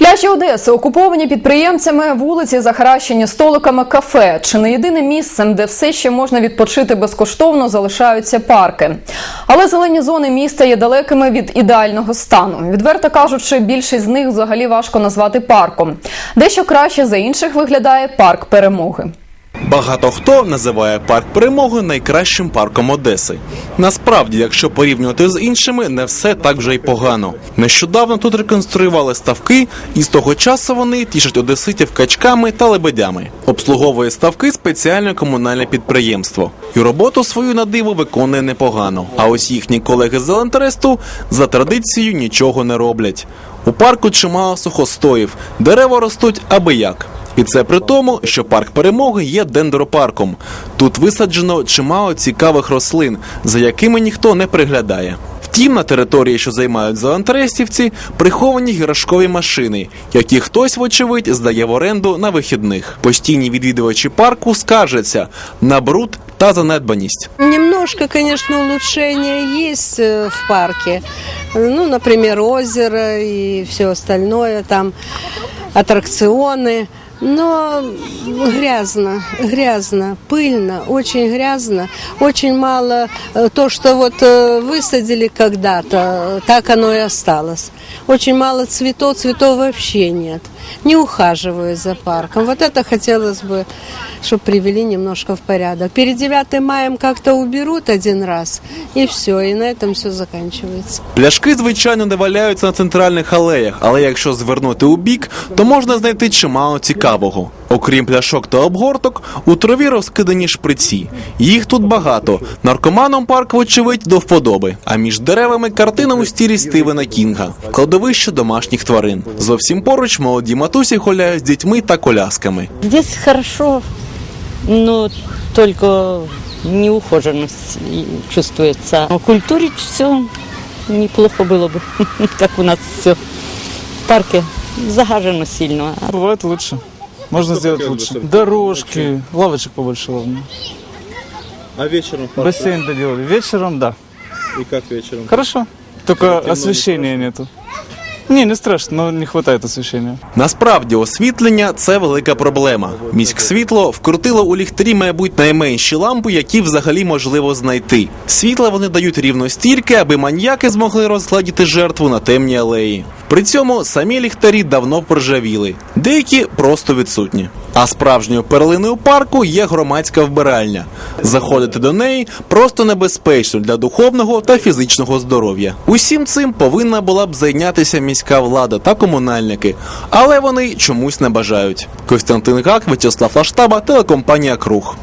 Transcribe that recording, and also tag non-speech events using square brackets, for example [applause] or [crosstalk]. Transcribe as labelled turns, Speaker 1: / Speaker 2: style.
Speaker 1: Пляжі Одеси окуповані підприємцями, вулиці захаращені столиками кафе. Чи не єдиним місцем, де все ще можна відпочити безкоштовно, залишаються парки. Але зелені зони міста є далекими від ідеального стану. Відверто кажучи, більшість з них взагалі важко назвати парком. Дещо краще за інших виглядає парк перемоги.
Speaker 2: Багато хто називає парк перемоги найкращим парком Одеси. Насправді, якщо порівнювати з іншими, не все так вже й погано. Нещодавно тут реконструювали ставки, і з того часу вони тішать одеситів качками та лебедями. Обслуговує ставки спеціальне комунальне підприємство. І роботу свою на диво виконує непогано. А ось їхні колеги з Зелентресту за традицією нічого не роблять. У парку чимало сухостоїв, дерева ростуть аби як. І це при тому, що парк перемоги є дендропарком. Тут висаджено чимало цікавих рослин, за якими ніхто не приглядає. Втім, на території, що займають зелентрестівці, приховані іграшкові машини, які хтось, вочевидь, здає в оренду на вихідних. Постійні відвідувачі парку скаржаться на бруд та занедбаність.
Speaker 3: Немножко, конечно, улучшения есть э, в парке. Ну, например, озеро и все остальное, там аттракционы Но грязно, грязно, пыльно, очень грязно. Очень мало э, то, что вот э, высадили когда-то, э, так оно и осталось. Очень мало цветов, цветов вообще нет. Не ухаживаю за парком. Вот это хотелось бы, чтобы привели немножко в порядок. Перед 9 маем как-то уберут один раз, и все, и на этом все заканчивается.
Speaker 2: Пляшки, звичайно, не валяються на центральних алеях, але якщо звернути у бік, то можна знайти чимало цікавого. Окрім пляшок та обгорток, у траві розкидані шприці. Їх тут багато. Наркоманам парк, вочевидь, до вподоби. А між деревами картина у стілі Стівена Кінга, кладовище домашніх тварин. Зовсім поруч молоді матусі гуляють з дітьми та колясками.
Speaker 4: Здесь хорошо, но только неухоженность и чувствуется. Но культурить все неплохо было бы, [laughs] как у нас все в парке загажено сильно.
Speaker 5: Бывает лучше. Можно сделать лучше. Дорожки, лавочек побольше, ладно.
Speaker 6: А вечером в парк
Speaker 5: Бассейн доделали. Вечером, да.
Speaker 6: и как вечером?
Speaker 5: Хорошо. Только
Speaker 6: Темно
Speaker 5: освещения нету. Не, не страшно, но не хватает освещения.
Speaker 2: Насправді освітлення це велика проблема. Міськсвітло вкрутило у ліхтарі, мабуть, найменші лампи, які взагалі можливо знайти. Світла вони дають рівно стільки, аби маньяки змогли розгладіти жертву на темній алеї. При цьому самі ліхтарі давно проржавіли, деякі просто відсутні. А справжньою перлиною парку є громадська вбиральня. Заходити до неї просто небезпечно для духовного та фізичного здоров'я. Усім цим повинна була б зайнятися міська влада та комунальники, але вони чомусь не бажають. Костянтин Гак, Вячеслав Лаштаба, телекомпанія Круг.